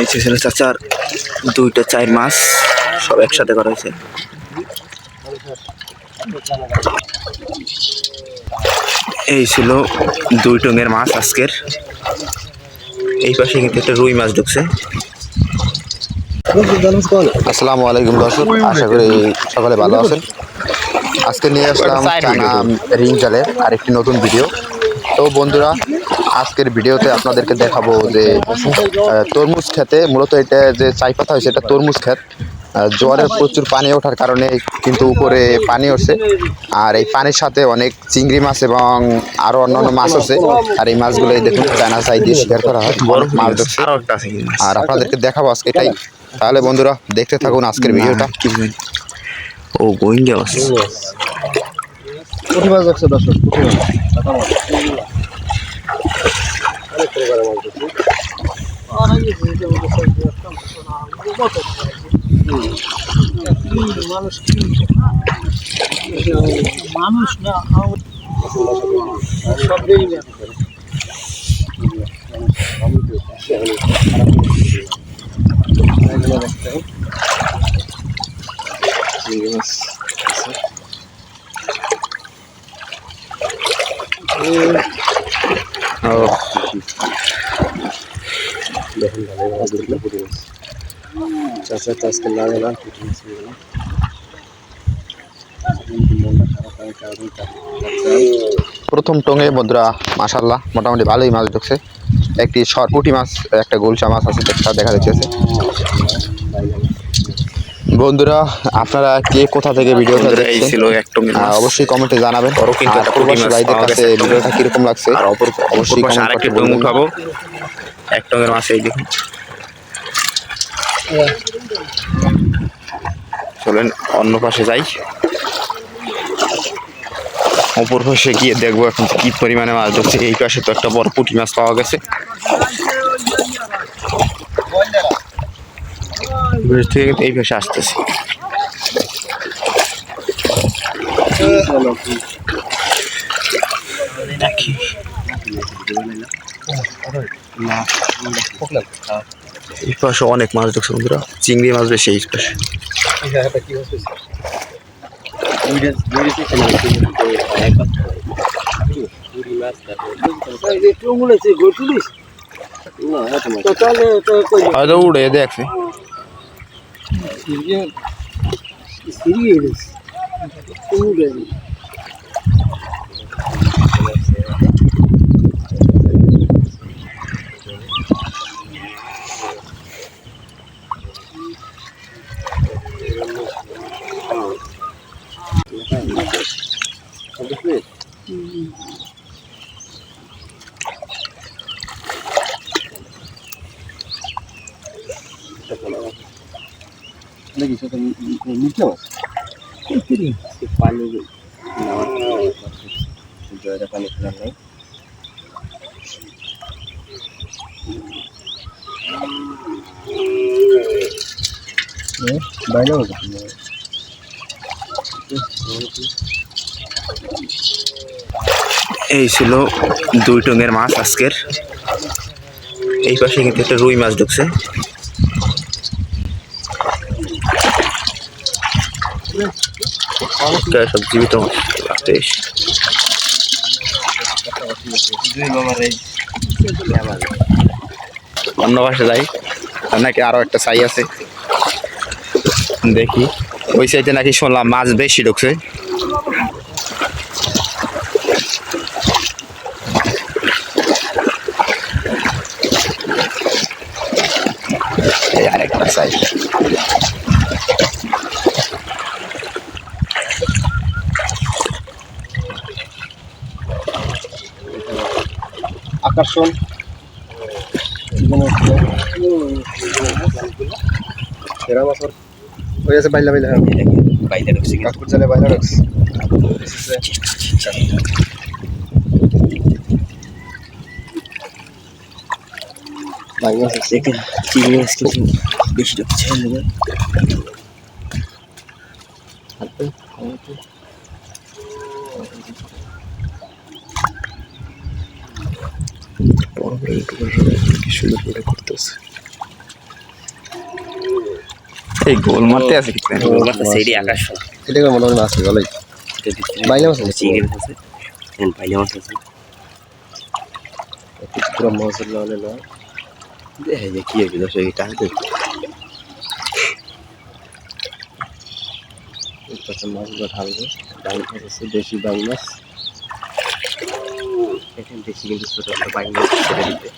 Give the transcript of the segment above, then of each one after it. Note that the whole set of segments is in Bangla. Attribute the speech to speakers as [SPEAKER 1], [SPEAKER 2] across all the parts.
[SPEAKER 1] এই ছিল চাচার। দুইটা চার মাছ সব একসাথে করা হয়েছে। এই ছিল দুই টঙের মাছ আজকের। এই পাশে কিন্তু একটা রুই মাছ ঢুকছে।
[SPEAKER 2] আসসালামু আলাইকুম দর্শক আশা করি সকালে ভালো আছেন। আজকে নিয়ে আসলাম চানা রিং জালের আরেকটি নতুন ভিডিও তো বন্ধুরা আজকের ভিডিওতে আপনাদেরকে দেখাবো যে তরমুজ খেতে মূলত এটা যে চাই পাতা হয়েছে এটা তরমুজ ক্ষেত। আহ, জোয়ারের প্রচুর পানি ওঠার কারণে কিন্তু উপরে পানি উঠছে আর এই পানির সাথে অনেক চিংড়ি মাছ এবং আরও অন্যান্য মাছ আছে। আর এই মাছগুলো এই দেখুন চায়না সাই দিয়ে শিকার করা হয়। মাছ ধরছে। আরও আপনাদেরকে দেখাবো আজকে এটাই। তাহলে বন্ধুরা দেখতে থাকুন আজকের ভিডিওটা।
[SPEAKER 1] ও গোয়েঙ্গা
[SPEAKER 3] পুঁটি মাছ দেখছে দর্শক পুঁটি মাছ মানুষ না সব না
[SPEAKER 1] ও
[SPEAKER 3] চাচা তো আজকে লাগে না
[SPEAKER 2] প্রথম টঙে বন্ধুরা মাশাল্লাহ মোটামুটি ভালোই মাছ ঢুকছে। একটি সরপুটি মাছ, একটা গোলসা মাছ আছে, দেখা দেখা যাচ্ছে। বন্ধুরা আপনারা কে কোথা থেকে ভিডিওটা দেখছেন অবশ্যই কমেন্টে জানাবেন। আর প্রবাসী ভাইদের কাছে। ভিডিওটা কীরকম লাগছে অবশ্যই comment করতে
[SPEAKER 1] উঠাবো এক মাছ এই দেখুন। চলেন অন্য পাশে যাই। অপর পাশে গিয়ে দেখব এখন কি পরিমাণে মাছ ধরছে। এই পাশে তো একটা বড় পুঁটি মাছ পাওয়া গেছে। ব্রিজ থেকে এই পাশে আসতেছে। এই পাশে অনেক মাছ দেখছে বন্ধুরা। চিংড়ি মাছ বেশি এই পাশে। উড়ে দেখছে Sirge, sirge yeriz. Kuğu verir.
[SPEAKER 3] পানি জয়টা পানি খেলাম নাই। বাইরে
[SPEAKER 1] এই ছিল দুই টঙের মাছ আজকের। এই পাশে কিন্তু একটা রুই মাছ ঢুকছে। এটা সব জীবিত মাছ বেশ অন্য পাশে যাই আর নাকি আরও একটা সাই আছে দেখি ওই সাইডে নাকি শুনলাম মাছ বেশি ঢুকছে এই আরেকটা সাইড
[SPEAKER 3] আকর্ষণ। সেরা হয়ে আছে বাইলা বাইলা
[SPEAKER 1] বাইরে ঢুকছে কিন্তু।
[SPEAKER 3] কাকুর জালে বাইলা রাখছে বাইলা আছে।
[SPEAKER 1] দেখেন চিংড়ি মাছ কিন্তু বেশি ঢুকছে। বড় বড় ইউটিউবার কি সুন্দর করে করতেছে এই গোল মারতে আছে কি
[SPEAKER 3] সেইটি আকাশ এটাকে মোটামুটি মাছ ভালোই। বাইলে মাছ আছে।
[SPEAKER 4] চিংড়ি মাছ আছে। পাইলে মাছ আছে।
[SPEAKER 3] পুরো মাছের লালে না
[SPEAKER 4] দেখে যে কি এটা
[SPEAKER 3] বাইল মাছ আছে দেশি বাইল মাছ।
[SPEAKER 4] কিন্তু ছোট ছোট পাইলে ছেড়ে দিতে।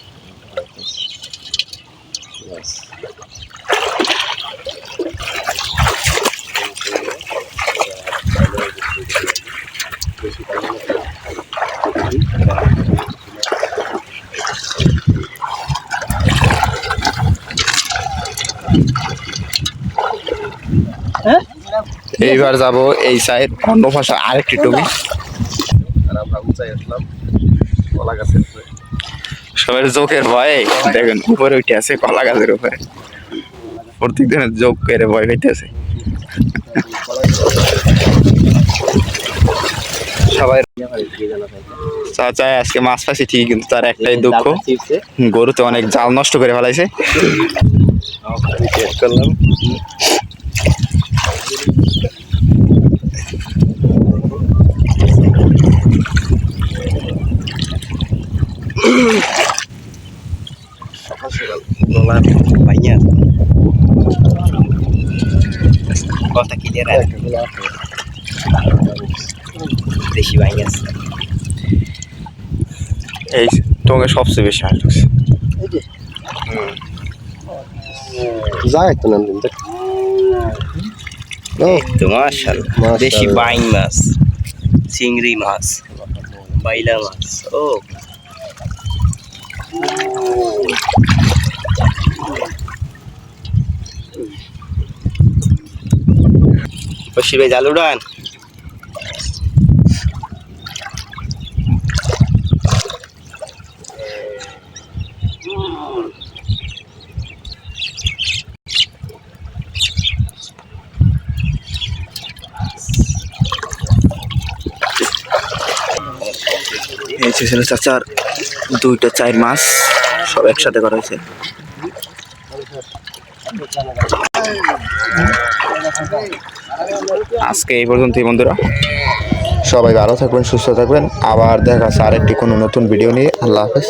[SPEAKER 1] এইবার যাব এই সাইড অন্য ভাষা আরেকটি টুমি
[SPEAKER 3] আর আমরা উঁচাই আসলাম। কলা গাছের উপরে।
[SPEAKER 1] সবার চোখের ভয়ে দেখেন উপরে উঠে আছে কলা গাছের উপরে। প্রত্যেক দিনের যোগ করে ভয় পেতেছে সবাই চাচা আজকে মাছ পাইছে ঠিকই কিন্তু তার একটাই দুঃখ গরুতে অনেক জাল নষ্ট করে ফেলাইছে।
[SPEAKER 3] করলাম।
[SPEAKER 4] গলা পাইয়া কথা ক্লিয়ার আর দেশি বাইং আছে
[SPEAKER 1] এই তোমাকে সবচেয়ে বেশি হাস লাগছে
[SPEAKER 3] যায় তো নাম
[SPEAKER 4] এই তো মাশাআল্লাহ। দেশি বাইং মাছ চিংড়ি মাছ বাইলা মাছ ও বসি ভাই জাল উড়ান।
[SPEAKER 1] এই ছিল চাচার দুইটা চার মাছ সব একসাথে করা হয়েছে। আজকে এই পর্যন্তই, বন্ধুরা।
[SPEAKER 2] সবাই ভালো থাকবেন, সুস্থ থাকবেন। আবার দেখা আছে আরেকটি কোনো নতুন ভিডিও নিয়ে। আল্লাহ হাফেজ।